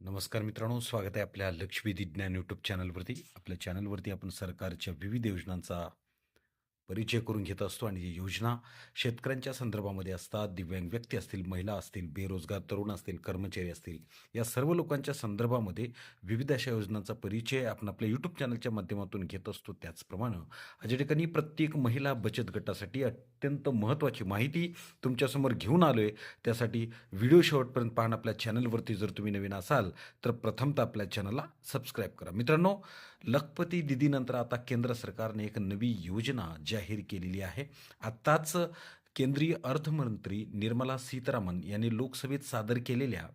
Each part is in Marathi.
नमस्कार मित्रांनो स्वागत आहे आपल्या लक्ष्मी ज्ञान यूट्यूब चॅनलवरती आपल्या चॅनलवरती आपण सरकारच्या विविध योजनांचा परिचय करून घेत असतो आणि ही योजना शेतकऱ्यांच्या संदर्भामध्ये असतात. दिव्यांग व्यक्ती असतील महिला असतील बेरोजगार तरुण असतील कर्मचारी असतील या सर्व लोकांच्या संदर्भामध्ये विविध अशा योजनांचा परिचय आपण आपल्या यूट्यूब चॅनलच्या माध्यमातून घेत असतो. त्याचप्रमाणे अशा ठिकाणी प्रत्येक महिला बचत गटासाठी अत्यंत महत्त्वाची माहिती तुमच्यासमोर घेऊन आलो आहे त्यासाठी व्हिडिओ शेवटपर्यंत पाहणं आपल्या चॅनलवरती जर तुम्ही नवीन असाल तर प्रथमतः आपल्या चॅनलला सबस्क्राईब करा. मित्रांनो लखपती दिदीनंतर आता केंद्र सरकारने एक नवी योजना ज्या जाहीर केलेली आहे. आत्ताच केंद्रीय अर्थमंत्री निर्मला सीतारामन यांनी लोकसभेत सादर केलेल्या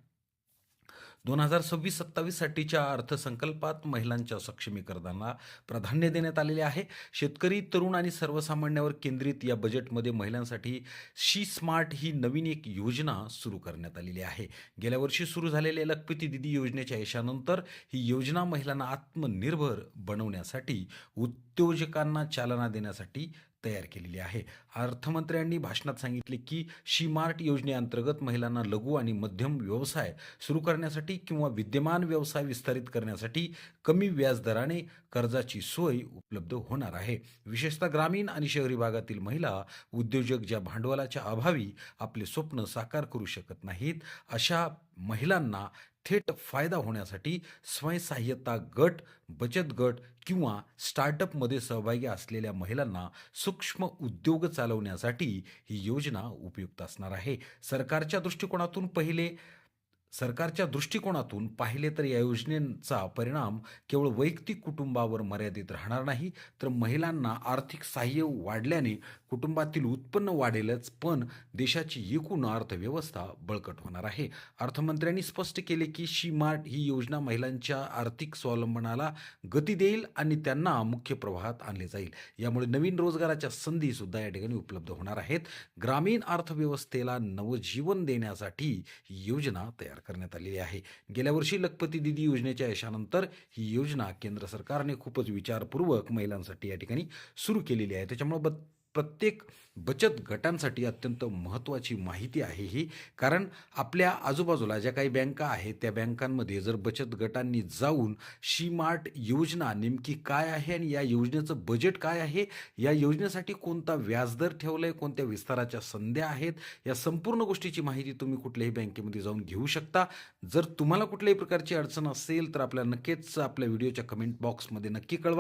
दोन हजार सव्वीस सत्तावीससाठीच्या अर्थसंकल्पात महिलांच्या सक्षमीकरणाला प्राधान्य देण्यात आलेले आहे. शेतकरी तरुण आणि सर्वसामान्यावर केंद्रित या बजेटमध्ये महिलांसाठी शी स्मार्ट ही नवीन एक योजना सुरू करण्यात आलेली आहे. गेल्या वर्षी सुरू झालेल्या लखपती दिदी योजनेच्या यशानंतर ही योजना महिलांना आत्मनिर्भर बनवण्यासाठी उद्योजकांना चालना देण्यासाठी तयार केलेली आहे. अर्थमंत्र्यांनी भाषणात सांगितले की शी मार्ट योजनेअंतर्गत महिलांना लघु आणि मध्यम व्यवसाय सुरू करण्यासाठी किंवा विद्यमान व्यवसाय विस्तारित करण्यासाठी कमी व्याजदराने कर्जाची सोय उपलब्ध होणार आहे. विशेषतः ग्रामीण आणि शहरी भागातील महिला उद्योजक ज्या भांडवलाच्या अभावी आपले स्वप्न साकार करू शकत नाहीत अशा महिलांना थेट फायदा होण्यासाठी स्वयंसहाय्यता गट बचत गट किंवा स्टार्टअपमध्ये सहभागी असलेल्या महिलांना सूक्ष्म उद्योग चालवण्यासाठी ही योजना उपयुक्त असणार आहे. सरकारच्या दृष्टिकोनातून पहिले सरकारच्या दृष्टिकोनातून पाहिले तर या योजनेचा परिणाम केवळ वैयक्तिक कुटुंबावर मर्यादित राहणार नाही तर महिलांना आर्थिक सहाय्य वाढल्याने कुटुंबातील उत्पन्न वाढेलच पण देशाची एकूण अर्थव्यवस्था बळकट होणार आहे. अर्थमंत्र्यांनी स्पष्ट केले की शी मार्ट ही योजना महिलांच्या आर्थिक स्वावलंबनाला गती देईल आणि त्यांना मुख्य प्रवाहात आणले जाईल. यामुळे नवीन रोजगाराच्या संधी सुद्धा या ठिकाणी उपलब्ध होणार आहेत. ग्रामीण अर्थव्यवस्थेला नवजीवन देण्यासाठी योजना तयार करण्यात आलेली आहे. गेल्या वर्षी लखपती दिदी योजनेच्या यशानंतर ही योजना केंद्र सरकारने खूपच विचारपूर्वक महिलांसाठी या ठिकाणी सुरू केलेली आहे. त्याच्यामुळे ब प्रत्येक बचत गटांसाठी अत्यंत महत्त्वाची माहिती आहे ही. कारण आपल्या आजूबाजूला ज्या काही बँका आहेत त्या बँकांमध्ये जर बचत गटांनी जाऊन शी मार्ट योजना नेमकी काय आहे आणि या योजनेचं बजेट काय आहे या योजनेसाठी कोणता व्याजदर ठेवला आहे कोणत्या विस्ताराच्या संध्या आहेत या संपूर्ण गोष्टीची माहिती तुम्ही कुठल्याही बँकेमध्ये जाऊन घेऊ शकता. जर तुम्हाला कुठल्याही प्रकारची अडचण असेल तर आपल्याला नक्कीच आपल्या व्हिडिओच्या कमेंट बॉक्समध्ये नक्की कळवा.